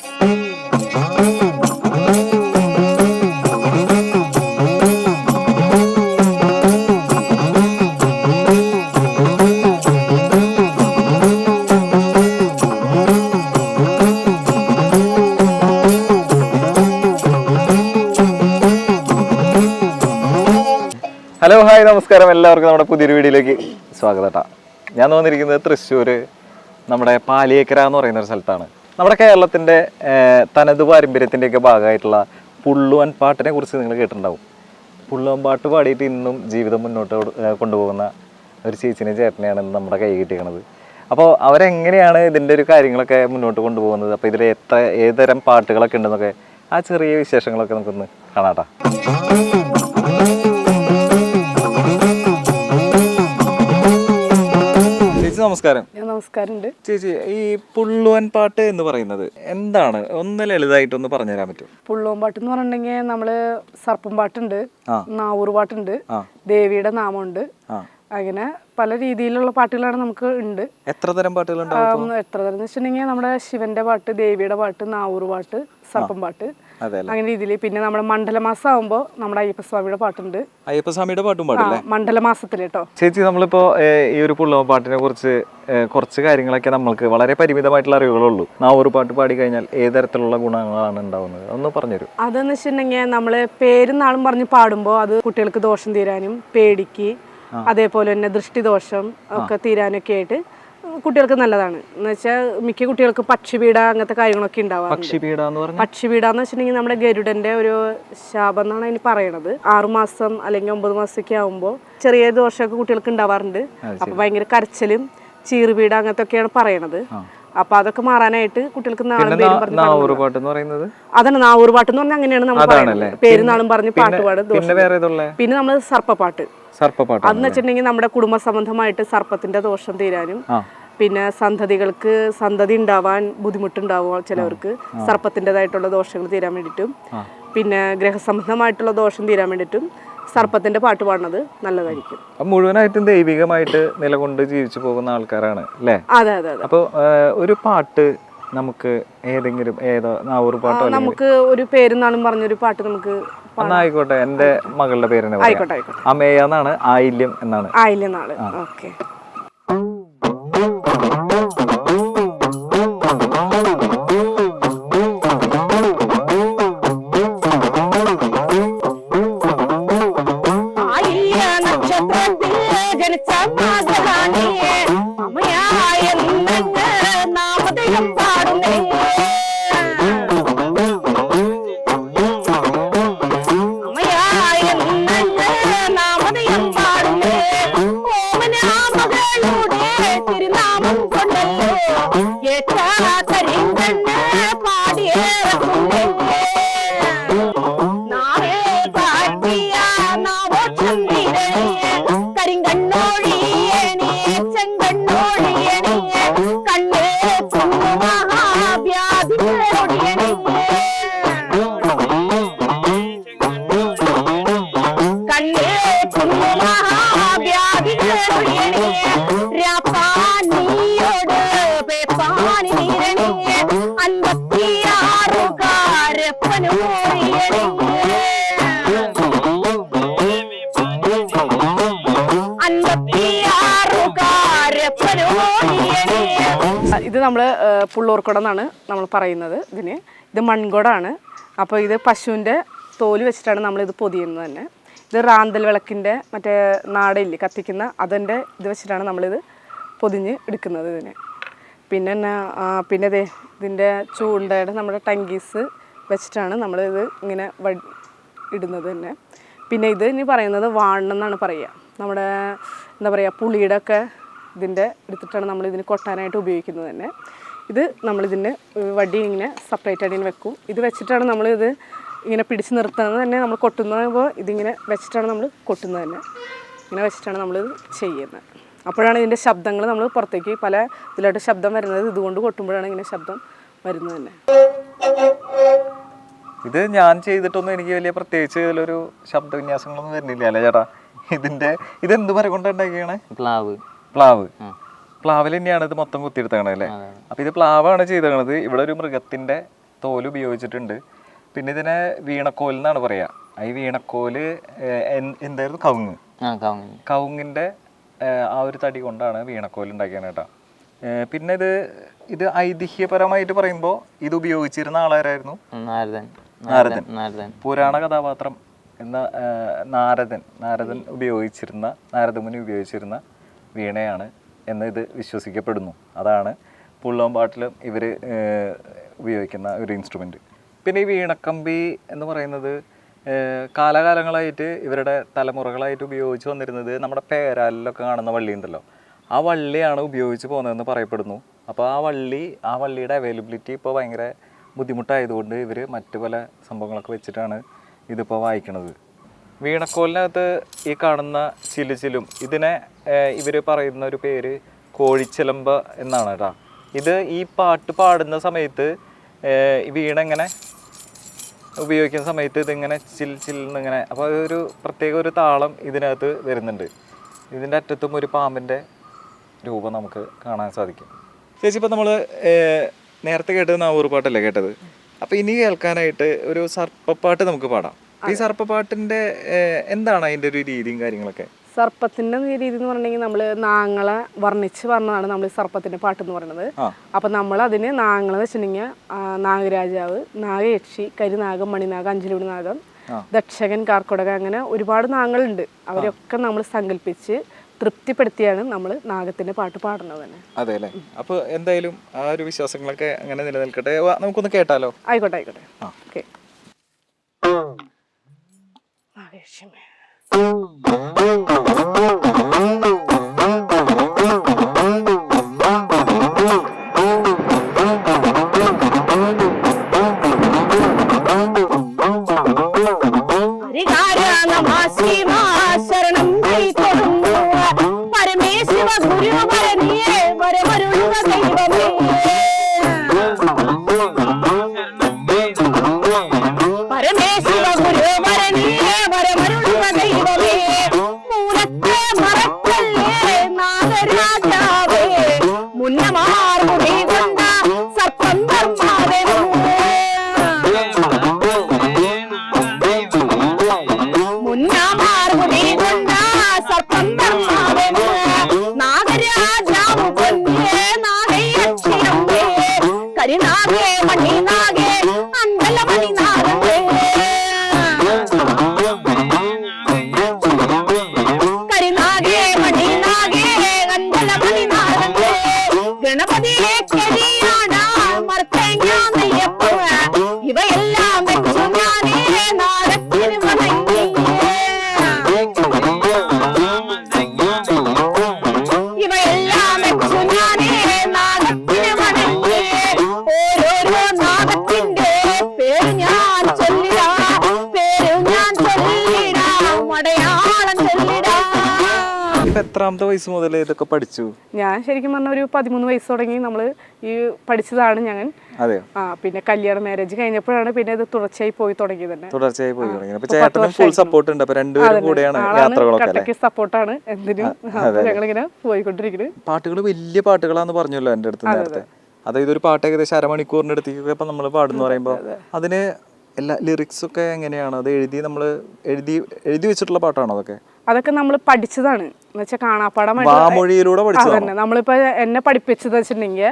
Hello hi നമസ്കാരം. എല്ലാവർക്കും നമ്മുടെ പുതിയൊരു വീഡിയോയിലേക്ക് സ്വാഗതം ഞാൻ തോന്നിയിരിക്കുന്നത് തൃശ്ശൂർ നമ്മുടെ പാലിയേക്കര എന്ന് പറയുന്ന ഒരു സ്ഥലത്താണ്. നമ്മുടെ കേരളത്തിന്റെ തനതു പാരമ്പര്യത്തിന്റെയൊക്കെ ഭാഗമായിട്ടുള്ള പുള്ളുവൻ പാട്ടിനെ കുറിച്ച് നിങ്ങൾ കേട്ടിട്ടുണ്ടാവും. പുള്ളുവൻ പാട്ട് പാടിയിട്ട് ഇന്നും ജീവിതം മുന്നോട്ട് കൊണ്ടുപോകുന്ന ഒരു ചേച്ചിനെ ചേട്ടനെയാണ് നമ്മുടെ കൈ കിട്ടിയിരിക്കുന്നത്. അപ്പോൾ അവരെങ്ങനെയാണ് ഇതിന്റെ ഒരു കാര്യങ്ങളൊക്കെ മുന്നോട്ട് കൊണ്ടുപോകുന്നത്? അപ്പോൾ ഇതിൽ എത്ര ഏതുതരം പാട്ടുകളൊക്കെ ഉണ്ടെന്നൊക്കെ ആ ചെറിയ വിശേഷങ്ങളൊക്കെ നമുക്കൊന്ന് കാണാട്ടാ. ചേച്ചി നമസ്കാരം. നമസ്കാരമുണ്ട്. ചേച്ചി ഈ പുള്ളുവൻ പാട്ട് എന്ന് പറയുന്നത് എന്താണ്? ഒന്ന് പറഞ്ഞു പറഞ്ഞുതരാൻ പറ്റും പുള്ളുവൻ പാട്ട് എന്ന് പറഞ്ഞിട്ടുണ്ടെങ്കിൽ നമ്മൾ സർപ്പം പാട്ടുണ്ട്. നാവൂർ പാട്ടുണ്ട് ദേവിയുടെ നാമമുണ്ട്. അങ്ങനെ പല രീതിയിലുള്ള പാട്ടുകളാണ് നമുക്ക് ഉണ്ട്. എത്ര തരം പാട്ടുകളുണ്ട് എത്ര തരം എന്ന് വെച്ചിട്ടുണ്ടെങ്കിൽ നമ്മുടെ ശിവന്റെ പാട്ട് ദേവിയുടെ പാട്ട് നാവൂർ പാട്ട് സർപ്പം പാട്ട്. അങ്ങനെ രീതിയിൽ പിന്നെ നമ്മുടെ മണ്ഡലമാസം ആകുമ്പോൾ നമ്മുടെ അയ്യപ്പസ്വാമിയുടെ പാട്ടുണ്ട്. അയ്യപ്പസ്വാമിയുടെ പാട്ടും ആ, പാടില്ലേ മണ്ഡലമാസത്തിൽ കേട്ടോ. ചേച്ചി നമ്മളിപ്പോ ഈ ഒരു പുള്ളവ പാട്ടിനെ കുറിച്ച് കുറച്ച് കാര്യങ്ങളൊക്കെ നമ്മൾക്ക് വളരെ പരിമിതമായിട്ടുള്ള അറിവുകളുള്ളൂ ഒരു പാട്ട് പാടി കഴിഞ്ഞാൽ ഏത് തരത്തിലുള്ള ഗുണങ്ങളാണ് ഉണ്ടാവുന്നത്? ഒന്ന് പറഞ്ഞുതരൂ. അതെന്ന് വെച്ചിട്ടുണ്ടെങ്കിൽ നമ്മൾ പേരും നാളും പറഞ്ഞ് പാടുമ്പോൾ അത് കുട്ടികൾക്ക് ദോഷം തീരാനും പേടിക്ക് അതേപോലെ തന്നെ ദൃഷ്ടിദോഷം ഒക്കെ തീരാനൊക്കെ ആയിട്ട് കുട്ടികൾക്ക് നല്ലതാണ്. എന്ന് വെച്ചാൽ മിക്ക കുട്ടികൾക്ക് പക്ഷിപീഡ അങ്ങനത്തെ കാര്യങ്ങളൊക്കെ ഉണ്ടാവാം പക്ഷിപീഡ എന്ന് പറഞ്ഞാൽ പക്ഷിപീഡ എന്ന് വെച്ചിട്ടുണ്ടെങ്കിൽ നമ്മുടെ ഗരുഡന്റെ ഒരു ശാപം എന്നാണ് അതിന് പറയണത്. ആറുമാസം അല്ലെങ്കിൽ ഒമ്പത് മാസമൊക്കെ ആകുമ്പോൾ ചെറിയ ദോഷമൊക്കെ കുട്ടികൾക്ക് ഉണ്ടാവാറുണ്ട്. അപ്പൊ ഭയങ്കര കരച്ചിലും ചീറുപീഡ അങ്ങനത്തെ ഒക്കെയാണ് പറയണത്. അപ്പൊ അതൊക്കെ മാറാനായിട്ട് കുട്ടികൾക്ക് നാളും പാട്ട് എന്ന് പറയുന്നത്? അതാണ് നാവൂർ പാട്ട് എന്ന് പറഞ്ഞാൽ അങ്ങനെയാണ് നമ്മൾ പേര് നാളും പറഞ്ഞ് പാട്ട് പാടും പിന്നെ നമ്മൾ സർപ്പപ്പാട്ട്. സർപ്പപ്പാട്ട് അതെന്ന് വെച്ചിട്ടുണ്ടെങ്കിൽ നമ്മുടെ കുടുംബ സംബന്ധമായിട്ട് സർപ്പത്തിന്റെ ദോഷം തീരാനും പിന്നെ സന്തതികൾക്ക് സന്തതി ഉണ്ടാവാൻ ബുദ്ധിമുട്ടുണ്ടാവും ചിലവർക്ക് സർപ്പത്തിന്റെതായിട്ടുള്ള ദോഷങ്ങൾ തീരാൻ വേണ്ടിയിട്ടും. പിന്നെ ഗ്രഹസംബന്ധമായിട്ടുള്ള ദോഷം തീരാൻ വേണ്ടിയിട്ടും സർപ്പത്തിന്റെ പാട്ട് പാടുന്നത് നല്ലതായിരിക്കും. മുഴുവനായിട്ടും ദൈവികമായിട്ട് നിലകൊണ്ട് ജീവിച്ചു പോകുന്ന ആൾക്കാരാണ് അല്ലേ? അതെ അതെ അതെ. അപ്പോൾ ഒരു പാട്ട് നമുക്ക് ഏതെങ്കിലും ഏതോ നാവൂർ പാട്ടോ നമുക്ക് ഒരു പേരും നാളും പറഞ്ഞൊരു പാട്ട് നമുക്ക് ആയിക്കോട്ടെ എന്റെ മകളുടെ പേര് തന്നെ ആയിക്കോട്ടെ ആയിക്കോട്ടെ. അമേയ എന്നാണ് ആയില്യം എന്നാണ്. ആയില്യം നാൾ ഓക്കെ. Доброго ഇത് നമ്മൾ പുള്ളൂർക്കുടം എന്നാണ് നമ്മൾ പറയുന്നത് ഇതിന്. ഇത് മൺകുടമാണ് അപ്പോൾ ഇത് പശുവിന്റെ തോൽ വെച്ചിട്ടാണ് നമ്മളിത് പൊതിയുന്നത് തന്നെ. ഇത് റാന്തൽ വിളക്കിന്റെ മറ്റേ നാടയില്ലേ കത്തിക്കുന്ന അതിന്റെ ഇത് വെച്ചിട്ടാണ് നമ്മളിത് പൊതിഞ്ഞ് എടുക്കുന്നത് ഇതിന്. പിന്നെ എന്നാ പിന്നെ ഇതേ ഇതിന്റെ ചൂണ്ടയുടെ നമ്മുടെ ടങ്കീസ് വെച്ചിട്ടാണ് നമ്മളിത് ഇങ്ങനെ ഇടുന്നത് തന്നെ. പിന്നെ ഇത് ഇനി പറയുന്നത് വാണെന്നാണ് പറയുക. നമ്മുടെ എന്താ പറയുക പുളിയുടെ ഒക്കെ ഇതിന്റെ എടുത്തിട്ടാണ് നമ്മൾ ഇതിന് കൊട്ടാനായിട്ട് ഉപയോഗിക്കുന്നത് തന്നെ. ഇത് നമ്മളിതിന് വടി ഇങ്ങനെ സെപ്പറേറ്റ് ആയിട്ട് ഇങ്ങനെ വെക്കും. ഇത് വെച്ചിട്ടാണ് നമ്മളിത് ഇങ്ങനെ പിടിച്ച് നിർത്തുന്നത് തന്നെ നമ്മൾ കൊട്ടുമ്പോൾ ഇതിങ്ങനെ വെച്ചിട്ടാണ് നമ്മൾ കൊട്ടുന്നത് തന്നെ. ഇങ്ങനെ വെച്ചിട്ടാണ് നമ്മളിത് ചെയ്യുന്നത്. അപ്പോഴാണ് ഇതിന്റെ ശബ്ദങ്ങൾ നമ്മൾ പുറത്തേക്ക് പല ഇതിലോട്ട് ശബ്ദം വരുന്നത്. ഇതുകൊണ്ട് കൊട്ടുമ്പോഴാണ് ഇങ്ങനെ ശബ്ദം വരുന്നത് തന്നെ. ഇത് ഞാൻ ചെയ്തിട്ടൊന്നും എനിക്ക് വലിയ പ്രത്യേകിച്ച് ഇതിലൊരു ശബ്ദവിന്യാസങ്ങളൊന്നും വരുന്നില്ല അല്ലേ ചേട്ടാ? ഇതിന്റെ ഇതെന്ത് മരം കൊണ്ടുണ്ടാക്കിയാണ് പ്ലാവ്. പ്ലാവ്. പ്ലാവിൽ തന്നെയാണ് ഇത് മൊത്തം കുത്തിയെടുത്തത് അല്ലേ? അപ്പൊ ഇത് പ്ലാവാണ് ചെയ്തത് ഇവിടെ ഒരു മൃഗത്തിന്റെ തോൽ ഉപയോഗിച്ചിട്ടുണ്ട്. പിന്നെ ഇതിനെ വീണക്കോൽ എന്നാണ് പറയാ. ഈ വീണക്കോൽ എന്തായിരുന്നു? കവുങ്ങ്. കവുങ്ങിന്റെ ആ ഒരു തടി കൊണ്ടാണ് വീണക്കോൽ ഉണ്ടാക്കിയത് കേട്ടോ. പിന്നെ ഇത് ഇത് ഐതിഹ്യപരമായിട്ട് പറയുമ്പോൾ ഇത് ഉപയോഗിച്ചിരുന്ന ആളാരായിരുന്നു? നാരദൻ. നാരദൻ. നാരദൻ. പുരാണ കഥാപാത്രം എന്ന നാരദൻ. നാരദൻ ഉപയോഗിച്ചിരുന്ന നാരദമുനി ഉപയോഗിച്ചിരുന്ന വീണയാണ് എന്ന് ഇത് വിശ്വസിക്കപ്പെടുന്നു. അതാണ് പുള്ളോമ്പാട്ടിലും ഇവർ ഉപയോഗിക്കുന്ന ഒരു ഇൻസ്ട്രുമെന്റ് പിന്നെ ഈ വീണക്കമ്പി എന്ന് പറയുന്നത് കാലകാലങ്ങളായിട്ട് ഇവരുടെ തലമുറകളായിട്ട് ഉപയോഗിച്ച് വന്നിരുന്നത് നമ്മുടെ പേരാലിലൊക്കെ കാണുന്ന വള്ളി ഉണ്ടല്ലോ ആ വള്ളിയാണ് ഉപയോഗിച്ച് പോകുന്നതെന്ന് പറയപ്പെടുന്നു. അപ്പോൾ ആ വള്ളി ആ വള്ളിയുടെ അവൈലബിലിറ്റി ഇപ്പോൾ ഭയങ്കര ബുദ്ധിമുട്ടായതുകൊണ്ട് ഇവർ മറ്റു പല സംഭവങ്ങളൊക്കെ വെച്ചിട്ടാണ് ഇതിപ്പോൾ വായിക്കുന്നത് വീണക്കോലിനകത്ത് ഈ കാണുന്ന ചിലുചിലും ഇതിനെ ഇവർ പറയുന്ന ഒരു പേര് കോഴിച്ചിലമ്പ എന്നാണ് കേട്ടോ. ഇത് ഈ പാട്ട് പാടുന്ന സമയത്ത് വീണെങ്ങനെ ഈ വീണ ഇങ്ങനെ ഉപയോഗിക്കുന്ന സമയത്ത് ഇതിങ്ങനെ ചിൽ ചിൽ എന്നിങ്ങനെ അപ്പോൾ ഒരു പ്രത്യേക ഒരു താളം ഇതിനകത്ത് വരുന്നുണ്ട്. ഇതിന്റെ അറ്റത്തും ഒരു പാമ്പിന്റെ രൂപം നമുക്ക് കാണാൻ സാധിക്കും. ചേച്ചി ഇപ്പോൾ നമ്മൾ നേരത്തെ കേട്ടത് നാവൂർ പാട്ടല്ലേ കേട്ടത്? അപ്പോൾ ഇനി കേൾക്കാനായിട്ട് ഒരു സർപ്പപ്പാട്ട് നമുക്ക് പാടാം. ഈ സർപ്പപ്പാട്ടിന്റെ എന്താണ് അതിന്റെ ഒരു രീതിയും കാര്യങ്ങളൊക്കെ? സർപ്പത്തിന്റെ രീതി എന്ന് പറഞ്ഞിട്ടുണ്ടെങ്കിൽ നമ്മൾ നാങ്ങളെ വർണിച്ച് പറഞ്ഞതാണ് നമ്മൾ സർപ്പത്തിന്റെ പാട്ട് എന്ന് പറയുന്നത്. അപ്പൊ നമ്മൾ അതിന് നാങ്ങളെ വെച്ചിട്ടുണ്ടെങ്കിൽ നാഗരാജാവ് നാഗയക്ഷി കരിനാഗം മണിനാഗം അഞ്ചലുടി നാഗം ദക്ഷകൻ കാർക്കൊടക അങ്ങനെ ഒരുപാട് നാങ്ങളുണ്ട്. അവരൊക്കെ നമ്മൾ സങ്കല്പിച്ച് തൃപ്തിപ്പെടുത്തിയാണ് നമ്മൾ നാഗത്തിന്റെ പാട്ട് പാടുന്നത് തന്നെ. അതെ അല്ലേ? അപ്പൊ എന്തായാലും ആ ഒരു വിശ്വാസങ്ങളൊക്കെ അങ്ങനെ നിലനിൽക്കട്ടെ. നമുക്കൊന്ന് കേട്ടാലോ? ആയിക്കോട്ടെ ആയിക്കോട്ടെ. ഓക്കെ. നാഗയക്ഷിമേ നാഗരാജാവേ മുന്നമാർ മുടി കൊണ്ട സർപ്പം മുന്നാമാർമുടി കൊണ്ട സർപ്പം ധർമാവന് നാഗരാജാവു പൊന്നേ നാഗയക്ഷിരമ്പേ കരിനാഗേ മണിനാഗേ അണ്ടല മണിനാഗേ എത്രാമത്തെ വയസ്സ് മുതൽ ഇതൊക്കെ പഠിച്ചു? ഞാൻ ശരിക്കും പറഞ്ഞ ഒരു പതിമൂന്ന് വയസ്സ് തുടങ്ങി നമ്മൾ ഈ പഠിച്ചതാണ് ഞങ്ങൾ ആ പിന്നെ കല്യാണ മാരേജ് കഴിഞ്ഞപ്പോഴാണ് പിന്നെ ഇത് തുടർച്ചയായി പോയി തുടങ്ങിയത് തന്നെ. തുടർച്ചയായി പോയി തുടങ്ങി അപ്പൊ ചേട്ടനും ഫുൾ സപ്പോർട്ട് ഉണ്ട്. അപ്പൊ രണ്ടുപേരും കൂടെയാണ് യാത്രകളൊക്കെ സപ്പോർട്ടാണ് എന്തിനും. ഞങ്ങളിങ്ങനെ പോയിക്കൊണ്ടിരിക്കുന്നത് പാട്ടുകൾ വലിയ പാട്ടുകളാന്ന് പറഞ്ഞല്ലോ എന്റെ അടുത്ത് നേരത്തെ. അതായത് ഒരു പാട്ട് ഏകദേശം അരമണിക്കൂറിന്റെ അടുത്തേക്കൊക്കെ ഇപ്പൊ നമ്മൾ പാടുന്നു പറയുമ്പോൾ അതിന് എല്ലാ ലിറിക്സ് ഒക്കെ എങ്ങനെയാണ്? അത് എഴുതി നമ്മൾ എഴുതി എഴുതി വെച്ചിട്ടുള്ള പാട്ടാണോ അതൊക്കെ? അതൊക്കെ നമ്മൾ പഠിച്ചതാണ്. എന്നുവെച്ചാൽ കാണാപ്പാടം വാമൊഴിയിലൂടെ അതന്നെ. നമ്മളിപ്പോ എന്നെ പഠിപ്പിച്ചത് വെച്ചിട്ടുണ്ടെങ്കിൽ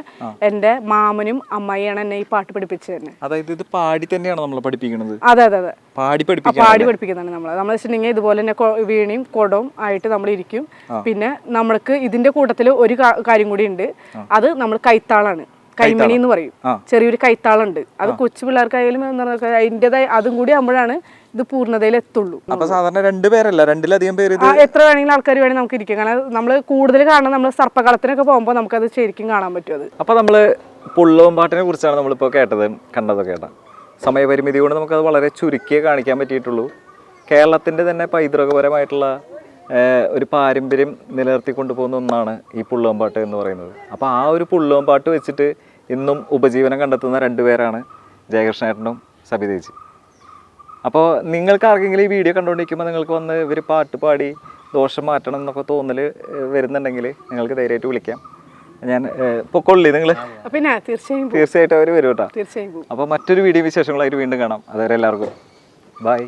എന്റെ മാമനും അമ്മയാണ് എന്നെ ഈ പാട്ട് പഠിപ്പിച്ചത് തന്നെ. അതായത് ഇത് പാടി തന്നെയാണ് നമ്മൾ പഠിപ്പിക്കുന്നത് അതെ അതെ അതെ. പാടി പാടി പഠിപ്പിക്കുന്നതാണ് നമ്മൾ നമ്മൾ വെച്ചിട്ടുണ്ടെങ്കിൽ ഇതുപോലെ തന്നെ വീണിയും വീണയും കൊടവും ആയിട്ട് നമ്മൾ ഇരിക്കും. പിന്നെ നമ്മൾക്ക് ഇതിന്റെ കൂട്ടത്തിൽ ഒരു കാര്യം കൂടി ഉണ്ട്. അത് നമ്മൾ കൈത്താളാണ്. കൈമണി എന്ന് പറയും. ചെറിയൊരു കൈത്താളുണ്ട്. അത് കൊച്ചു പിള്ളേർക്കായാലും അതിന്റെതായ അതും കൂടി ആകുമ്പോഴാണ് ഇത് പൂർണതയിൽ എത്തുള്ളൂ. അപ്പൊ സാധാരണ രണ്ടുപേരല്ല രണ്ടിലധികം പേര് എത്ര വേണമെങ്കിലും ആൾക്കാർ വേണമെങ്കിൽ നമുക്ക് ഇരിക്കാം. കാരണം നമ്മൾ കൂടുതൽ കാണുന്ന നമ്മൾ സർപ്പകളത്തിനൊക്കെ പോകുമ്പോൾ അത് ശരിക്കും കാണാൻ പറ്റും അത്. അപ്പോൾ നമ്മൾ പുള്ളവും പാട്ടിനെ കുറിച്ചാണ് നമ്മളിപ്പോൾ കേട്ടത് കണ്ടതൊക്കെ കേട്ടാ. സമയപരിമിതി കൊണ്ട് നമുക്ക് അത് വളരെ ചുരുക്കിയേ കാണിക്കാൻ പറ്റിയിട്ടുള്ളൂ. കേരളത്തിന്റെ തന്നെ പൈതൃകപരമായിട്ടുള്ള ഒരു പാരമ്പര്യം നിലനിർത്തി കൊണ്ടുപോകുന്ന ഒന്നാണ് ഈ പുള്ളവും പാട്ട് എന്ന് പറയുന്നത്. അപ്പോൾ ആ ഒരു പുള്ളവും പാട്ട് വെച്ചിട്ട് ഇന്നും ഉപജീവനം കണ്ടെത്തുന്ന രണ്ടുപേരാണ് ജയകൃഷ്ണേട്ടനും സബിതേജി അപ്പോൾ നിങ്ങൾക്ക് ആർക്കെങ്കിലും ഈ വീഡിയോ കണ്ടുകൊണ്ടിരിക്കുമ്പോൾ നിങ്ങൾക്ക് വന്ന് ഇവർ പാട്ട് പാടി ദോഷം മാറ്റണം എന്നൊക്കെ തോന്നൽ വരുന്നുണ്ടെങ്കിൽ നിങ്ങൾക്ക് ധൈര്യമായിട്ട് വിളിക്കാം. ഞാൻ ഇപ്പോൾ കൊള്ളി നിങ്ങൾ പിന്നെ തീർച്ചയായും. തീർച്ചയായിട്ടും അവർ വരും കേട്ടോ. തീർച്ചയായും അപ്പോൾ മറ്റൊരു വീഡിയോ വിശേഷങ്ങളായിട്ട് വീണ്ടും കാണാം. അതുവരെ എല്ലാവർക്കും. ബൈ